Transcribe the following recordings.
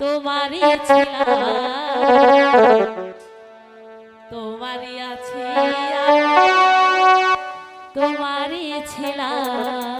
তোমারই ছিলাম তোমারই আছি তোমারই ছিলাম।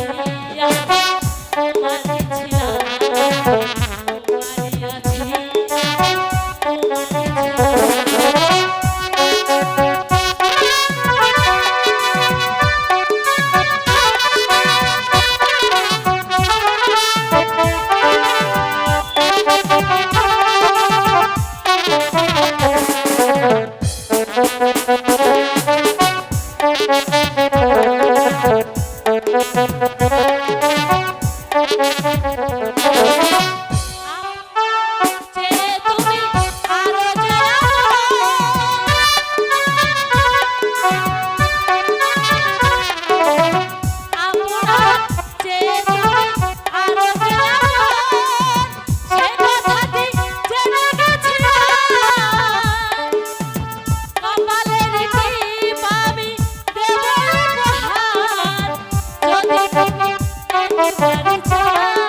Yeah. Thank you.